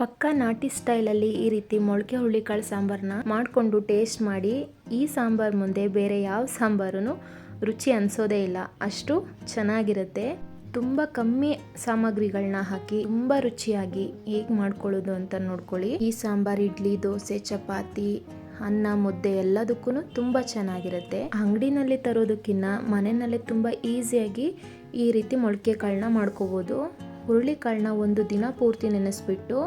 ಪಕ್ಕ ನಾಟಿ ಸ್ಟೈಲಲ್ಲಿ ಈ ರೀತಿ ಮೊಳಕೆ ಹುಳ್ಳಿಕಾಳು ಸಾಂಬಾರನ್ನ ಮಾಡಿಕೊಂಡು ಟೇಸ್ಟ್ ಮಾಡಿ, ಈ ಸಾಂಬಾರ್ ಮುಂದೆ ಬೇರೆ ಯಾವ ಸಾಂಬಾರು ರುಚಿ ಅನಿಸೋದೇ ಇಲ್ಲ. ಅಷ್ಟು ಚೆನ್ನಾಗಿರುತ್ತೆ. ತುಂಬ ಕಮ್ಮಿ ಸಾಮಗ್ರಿಗಳನ್ನ ಹಾಕಿ ತುಂಬ ರುಚಿಯಾಗಿ ಹೇಗೆ ಮಾಡ್ಕೊಳ್ಳೋದು ಅಂತ ನೋಡ್ಕೊಳ್ಳಿ. ಈ ಸಾಂಬಾರ್, ಇಡ್ಲಿ, ದೋಸೆ, ಚಪಾತಿ, ಅನ್ನ, ಮುದ್ದೆ ಎಲ್ಲದಕ್ಕೂ ತುಂಬ ಚೆನ್ನಾಗಿರುತ್ತೆ. ಅಂಗಡಿನಲ್ಲಿ ತರೋದಕ್ಕಿಂತ ಮನೆಯಲ್ಲೇ ತುಂಬ ಈಸಿಯಾಗಿ ಈ ರೀತಿ ಮೊಳಕೆ ಕಾಳನ್ನ ಮಾಡ್ಕೋಬೋದು. ಹುರುಳಿಕಾಳನ್ನ ಒಂದು ದಿನ ಪೂರ್ತಿ ನೆನೆಸ್ಬಿಟ್ಟು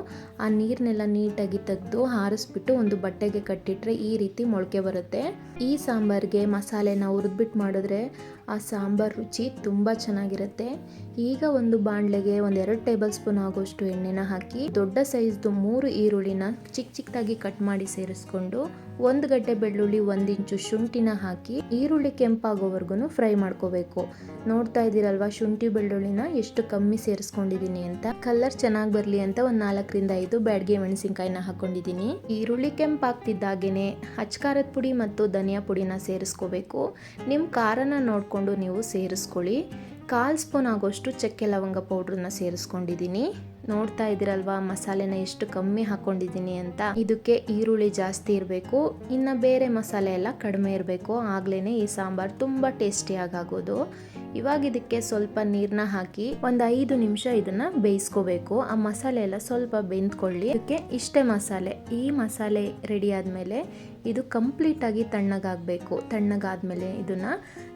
ಆ ನೀರನ್ನೆಲ್ಲ ನೀಟಾಗಿ ತೆಗೆದು ಹಾರಿಸ್ಬಿಟ್ಟು ಒಂದು ಬಟ್ಟೆಗೆ ಕಟ್ಟಿಟ್ರೆ ಈ ರೀತಿ ಮೊಳಕೆ ಬರುತ್ತೆ. ಈ ಸಾಂಬಾರಿಗೆ ಮಸಾಲೆನ ಹುರಿದ್ಬಿಟ್ಟು ಮಾಡಿದ್ರೆ ಆ ಸಾಂಬಾರ್ ರುಚಿ ತುಂಬ ಚೆನ್ನಾಗಿರುತ್ತೆ. ಈಗ ಒಂದು ಬಾಣಲೆಗೆ ಒಂದು ಎರಡು ಟೇಬಲ್ ಸ್ಪೂನ್ ಆಗೋಷ್ಟು ಎಣ್ಣೆನ ಹಾಕಿ ದೊಡ್ಡ ಸೈಜ್ದು ಮೂರು ಈರುಳ್ಳಿನ ಚಿಕ್ಕ ಚಿಕ್ಕದಾಗಿ ಕಟ್ ಮಾಡಿ ಸೇರಿಸ್ಕೊಂಡು ಒಂದು ಗಡ್ಡೆ ಬೆಳ್ಳುಳ್ಳಿ ಒಂದು ಇಂಚು ಶುಂಠಿನ ಹಾಕಿ ಈರುಳ್ಳಿ ಕೆಂಪಾಗೋವರೆಗೂ ಫ್ರೈ ಮಾಡ್ಕೋಬೇಕು. ನೋಡ್ತಾ ಇದ್ದೀರಲ್ವಾ ಶುಂಠಿ ಬೆಳ್ಳುಳ್ಳಿನ ಎಷ್ಟು ಕಮ್ಮಿ ಸೇರಿಸ್ಕೊಂಡಿದ್ದೀನಿ ಅಂತ? ಕಲರ್ ಚೆನ್ನಾಗಿ ಬರಲಿ ಅಂತ ಒಂದು ನಾಲ್ಕರಿಂದ ಐದು ಬ್ಯಾಡ್ಗೆ ಮೆಣಸಿನ್ಕಾಯಿನ ಹಾಕೊಂಡಿದ್ದೀನಿ. ಈರುಳ್ಳಿ ಕೆಂಪಾಗ್ತಿದ್ದಾಗೇನೆ ಹಚ್ಕಾರದ ಪುಡಿ ಮತ್ತು ಧನಿಯಾ ಪುಡಿನ ಸೇರಿಸ್ಕೋಬೇಕು. ನಿಮ್ಮ ಖಾರನ ನೋಡಿಕೊಂಡು ನೀವು ಸೇರಿಸ್ಕೊಳ್ಳಿ. ಕಾಲು ಸ್ಪೂನ್ ಆಗೋಷ್ಟು ಚಕ್ಕೆ ಲವಂಗ ಪೌಡ್ರನ್ನ ಸೇರಿಸ್ಕೊಂಡಿದ್ದೀನಿ. ನೋಡ್ತಾ ಇದ್ದೀರಲ್ವಾ, ಮಸಾಲೆನ ಎಷ್ಟು ಕಮ್ಮಿ ಹಾಕೊಂಡಿದ್ದೀನಿ ಅಂತ. ಇದಕ್ಕೆ ಈರುಳ್ಳಿ ಜಾಸ್ತಿ ಇರಬೇಕು. ಇನ್ನು ಬೇರೆ ಮಸಾಲೆ ಎಲ್ಲ ಕಡಿಮೆ ಇರಬೇಕು. ಆಗ್ಲೇ ಈ ಸಾಂಬಾರು ತುಂಬ ಟೇಸ್ಟಿಯಾಗಿ ಆಗೋದು ಇವಾಗ ಇದಕ್ಕೆ ಸ್ವಲ್ಪ ನೀರನ್ನ ಹಾಕಿ ಒಂದು ಐದು ನಿಮಿಷ ಇದನ್ನ ಬೇಯಿಸ್ಕೋಬೇಕು. ಆ ಮಸಾಲೆ ಎಲ್ಲ ಸ್ವಲ್ಪ ಬೆಂದ್ಕೊಳ್ಳಿ. ಇದಕ್ಕೆ ಇಷ್ಟೇ ಮಸಾಲೆ. ಈ ಮಸಾಲೆ ರೆಡಿ ಆದಮೇಲೆ ಇದು ಕಂಪ್ಲೀಟಾಗಿ ತಣ್ಣಗಾಗಬೇಕು. ತಣ್ಣಗಾದ್ಮೇಲೆ ಇದನ್ನ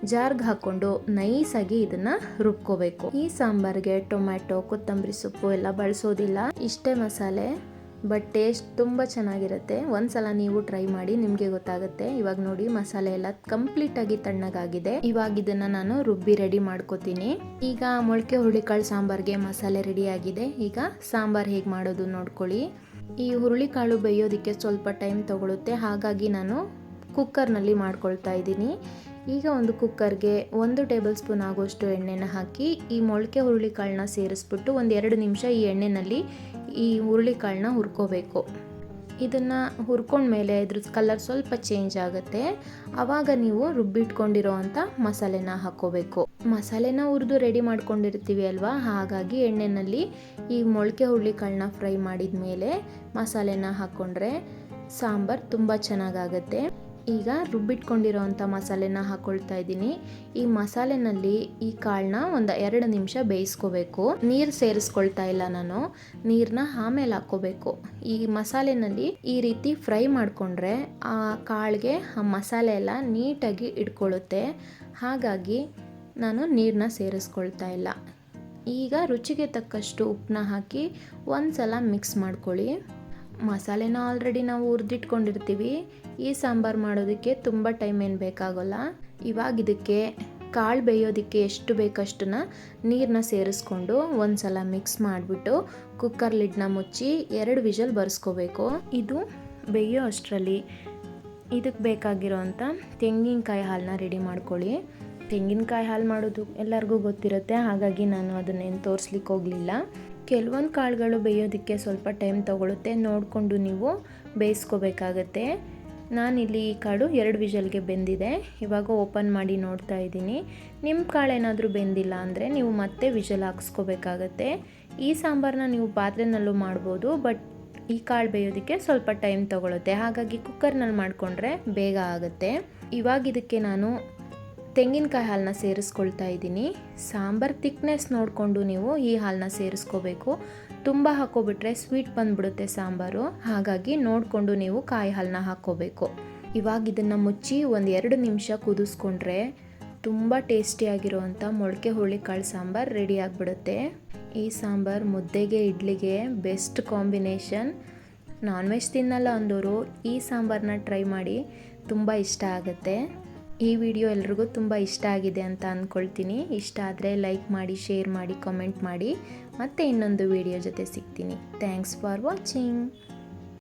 ಜಾರ್ಗೆ ಹಾಕೊಂಡು ನೈಸಾಗಿ ಇದನ್ನ ರುಬ್ಕೋಬೇಕು. ಈ ಸಾಂಬಾರ್ಗೆ ಟೊಮ್ಯಾಟೊ, ಕೊತ್ತಂಬರಿ ಸೊಪ್ಪು ಎಲ್ಲ ಬಳಸೋದಿಲ್ಲ. ಇಷ್ಟೇ ಮಸಾಲೆ. ಬಟ್ ಟೇಸ್ಟ್ ತುಂಬ ಚೆನ್ನಾಗಿರುತ್ತೆ. ಒಂದ್ಸಲ ನೀವು ಟ್ರೈ ಮಾಡಿ ನಿಮಗೆ ಗೊತ್ತಾಗುತ್ತೆ. ಇವಾಗ ನೋಡಿ ಮಸಾಲೆ ಎಲ್ಲ ಕಂಪ್ಲೀಟಾಗಿ ತಣ್ಣಗಾಗಿದೆ. ಇವಾಗ ಇದನ್ನ ನಾನು ರುಬ್ಬಿ ರೆಡಿ ಮಾಡ್ಕೋತೀನಿ. ಈಗ ಮೊಳಕೆ ಹುರುಳಿಕಾಳು ಸಾಂಬಾರ್ಗೆ ಮಸಾಲೆ ರೆಡಿ ಆಗಿದೆ. ಈಗ ಸಾಂಬಾರ್ ಹೇಗೆ ಮಾಡೋದು ನೋಡ್ಕೊಳ್ಳಿ. ಈ ಹುರುಳಿಕಾಳು ಬೇಯೋದಕ್ಕೆ ಸ್ವಲ್ಪ ಟೈಮ್ ತಗೊಳುತ್ತೆ. ಹಾಗಾಗಿ ನಾನು ಕುಕ್ಕರ್ನಲ್ಲಿ ಮಾಡ್ಕೊಳ್ತಾ ಇದ್ದೀನಿ. ಈಗ ಒಂದು ಕುಕ್ಕರ್ಗೆ ಒಂದು ಟೇಬಲ್ ಸ್ಪೂನ್ ಆಗೋಷ್ಟು ಎಣ್ಣೆನ ಹಾಕಿ ಈ ಮೊಳಕೆ ಹುರುಳಿಕಾಳನ್ನ ಸೇರಿಸ್ಬಿಟ್ಟು ಒಂದು ಎರಡು ನಿಮಿಷ ಈ ಎಣ್ಣೆನಲ್ಲಿ ಈ ಹುರುಳಿಕಾಳನ್ನ ಹುರ್ಕೋಬೇಕು. ಇದನ್ನು ಹುರ್ಕೊಂಡ್ಮೇಲೆ ಇದ್ರ ಕಲರ್ ಸ್ವಲ್ಪ ಚೇಂಜ್ ಆಗುತ್ತೆ. ಆವಾಗ ನೀವು ರುಬ್ಬಿಟ್ಕೊಂಡಿರೋ ಅಂಥ ಮಸಾಲೆನ ಹಾಕ್ಕೋಬೇಕು ಮಸಾಲೆನ ಹುರಿದು ರೆಡಿ ಮಾಡ್ಕೊಂಡಿರ್ತೀವಿ ಅಲ್ವಾ? ಹಾಗಾಗಿ ಎಣ್ಣೆನಲ್ಲಿ ಈ ಮೊಳಕೆ ಹುರುಳಿಕಾಳನ್ನ ಫ್ರೈ ಮಾಡಿದ ಮೇಲೆ ಮಸಾಲೆನ ಹಾಕ್ಕೊಂಡ್ರೆ ಸಾಂಬಾರು ತುಂಬ ಚೆನ್ನಾಗಾಗತ್ತೆ. ಈಗ ರುಬ್ಬಿಟ್ಕೊಂಡಿರೋವಂಥ ಮಸಾಲೆನ ಹಾಕ್ಕೊಳ್ತಾ ಇದ್ದೀನಿ. ಈ ಮಸಾಲೆನಲ್ಲಿ ಈ ಕಾಳನ್ನ ಒಂದು ಎರಡು ನಿಮಿಷ ಬೇಯಿಸ್ಕೋಬೇಕು. ನೀರು ಸೇರಿಸ್ಕೊಳ್ತಾ ಇಲ್ಲ ನಾನು. ನೀರನ್ನ ಆಮೇಲೆ ಹಾಕ್ಕೋಬೇಕು. ಈ ಮಸಾಲೆನಲ್ಲಿ ಈ ರೀತಿ ಫ್ರೈ ಮಾಡಿಕೊಂಡ್ರೆ ಆ ಕಾಳಿಗೆ ಆ ಮಸಾಲೆ ಎಲ್ಲ ನೀಟಾಗಿ ಇಟ್ಕೊಳ್ಳುತ್ತೆ. ಹಾಗಾಗಿ ನಾನು ನೀರನ್ನ ಸೇರಿಸ್ಕೊಳ್ತಾ ಇಲ್ಲ. ಈಗ ರುಚಿಗೆ ತಕ್ಕಷ್ಟು ಉಪ್ಪನ್ನ ಹಾಕಿ ಒಂದು ಸಲ ಮಿಕ್ಸ್ ಮಾಡ್ಕೊಳ್ಳಿ. ಮಸಾಲೆನ ಆಲ್ರೆಡಿ ನಾವು ಹುರಿದಿಟ್ಕೊಂಡಿರ್ತೀವಿ. ಈ ಸಾಂಬಾರು ಮಾಡೋದಕ್ಕೆ ತುಂಬ ಟೈಮ್ ಏನು ಬೇಕಾಗೋಲ್ಲ. ಇವಾಗ ಇದಕ್ಕೆ ಕಾಳು ಬೇಯೋದಕ್ಕೆ ಎಷ್ಟು ಬೇಕಷ್ಟನ್ನ ನೀರನ್ನ ಸೇರಿಸ್ಕೊಂಡು ಒಂದು ಸಲ ಮಿಕ್ಸ್ ಮಾಡಿಬಿಟ್ಟು ಕುಕ್ಕರ್ ಲಿಡ್ನ ಮುಚ್ಚಿ ಎರಡು ವಿಷಲ್ ಬರ್ಸ್ಕೋಬೇಕು. ಇದು ಬೇಯೋ ಅಷ್ಟರಲ್ಲಿ ಇದಕ್ಕೆ ಬೇಕಾಗಿರೋ ಅಂಥ ತೆಂಗಿನಕಾಯಿ ಹಾಲನ್ನ ರೆಡಿ ಮಾಡ್ಕೊಳ್ಳಿ. ತೆಂಗಿನಕಾಯಿ ಹಾಲು ಮಾಡೋದು ಎಲ್ಲರಿಗೂ ಗೊತ್ತಿರುತ್ತೆ, ಹಾಗಾಗಿ ನಾನು ಅದನ್ನೇನು ತೋರಿಸ್ಲಿಕ್ಕೆ ಹೋಗಲಿಲ್ಲ. ಕೆಲವೊಂದು ಕಾಳುಗಳು ಬೇಯೋದಕ್ಕೆ ಸ್ವಲ್ಪ ಟೈಮ್ ತೊಗೊಳುತ್ತೆ. ನೋಡಿಕೊಂಡು ನೀವು ಬೇಯಿಸ್ಕೋಬೇಕಾಗತ್ತೆ. ನಾನಿಲ್ಲಿ ಈ ಕಾಳು ಎರಡು ವಿಷಲ್ಗೆ ಬೆಂದಿದೆ. ಇವಾಗ ಓಪನ್ ಮಾಡಿ ನೋಡ್ತಾ ಇದ್ದೀನಿ. ನಿಮ್ಮ ಕಾಳು ಏನಾದರೂ ಬೆಂದಿಲ್ಲ ಅಂದರೆ ನೀವು ಮತ್ತೆ ವಿಷಲ್ ಹಾಕ್ಸ್ಕೋಬೇಕಾಗತ್ತೆ. ಈ ಸಾಂಬಾರನ್ನ ನೀವು ಪಾತ್ರೆನಲ್ಲೂ ಮಾಡ್ಬೋದು, ಬಟ್ ಈ ಕಾಳು ಬೇಯೋದಕ್ಕೆ ಸ್ವಲ್ಪ ಟೈಮ್ ತೊಗೊಳುತ್ತೆ. ಹಾಗಾಗಿ ಕುಕ್ಕರ್ನಲ್ಲಿ ಮಾಡಿಕೊಂಡ್ರೆ ಬೇಗ ಆಗುತ್ತೆ. ಇವಾಗ ಇದಕ್ಕೆ ನಾನು ತೆಂಗಿನಕಾಯಿ ಹಾಲನ್ನ ಸೇರಿಸ್ಕೊಳ್ತಾ ಇದ್ದೀನಿ. ಸಾಂಬಾರ್ ತಿಕ್ನೆಸ್ ನೋಡಿಕೊಂಡು ನೀವು ಈ ಹಾಲನ್ನ ಸೇರಿಸ್ಕೋಬೇಕು. ತುಂಬ ಹಾಕೋಬಿಟ್ರೆ ಸ್ವೀಟ್ ಬಂದುಬಿಡುತ್ತೆ ಸಾಂಬಾರು. ಹಾಗಾಗಿ ನೋಡಿಕೊಂಡು ನೀವು ಕಾಯಿ ಹಾಲನ್ನ ಹಾಕ್ಕೋಬೇಕು. ಇವಾಗ ಇದನ್ನು ಮುಚ್ಚಿ ಒಂದು ಎರಡು ನಿಮಿಷ ಕುದಿಸ್ಕೊಂಡ್ರೆ ತುಂಬ ಟೇಸ್ಟಿಯಾಗಿರುವಂಥ ಮೊಳಕೆ ಹುರುಳಿಕಾಳು ಸಾಂಬಾರು ರೆಡಿ ಆಗಿಬಿಡುತ್ತೆ. ಈ ಸಾಂಬಾರು ಮುದ್ದೆಗೆ, ಇಡ್ಲಿಗೆ ಬೆಸ್ಟ್ ಕಾಂಬಿನೇಷನ್ ನಾನ್ ವೆಜ್ ತಿನ್ನಲ್ಲ ಅಂದವರು ಈ ಸಾಂಬಾರನ್ನ ಟ್ರೈ ಮಾಡಿ ತುಂಬ ಇಷ್ಟ ಆಗುತ್ತೆ. ಈ ವಿಡಿಯೋ ಎಲ್ರಿಗೂ ತುಂಬ ಇಷ್ಟ ಆಗಿದೆ ಅಂತ ಅಂದ್ಕೊಳ್ತೀನಿ. ಇಷ್ಟ ಆದರೆ ಲೈಕ್ ಮಾಡಿ, ಶೇರ್ ಮಾಡಿ, ಕಮೆಂಟ್ ಮಾಡಿ. ಮತ್ತೆ ಇನ್ನೊಂದು ವಿಡಿಯೋ ಜೊತೆ ಸಿಗ್ತೀನಿ. Thanks for watching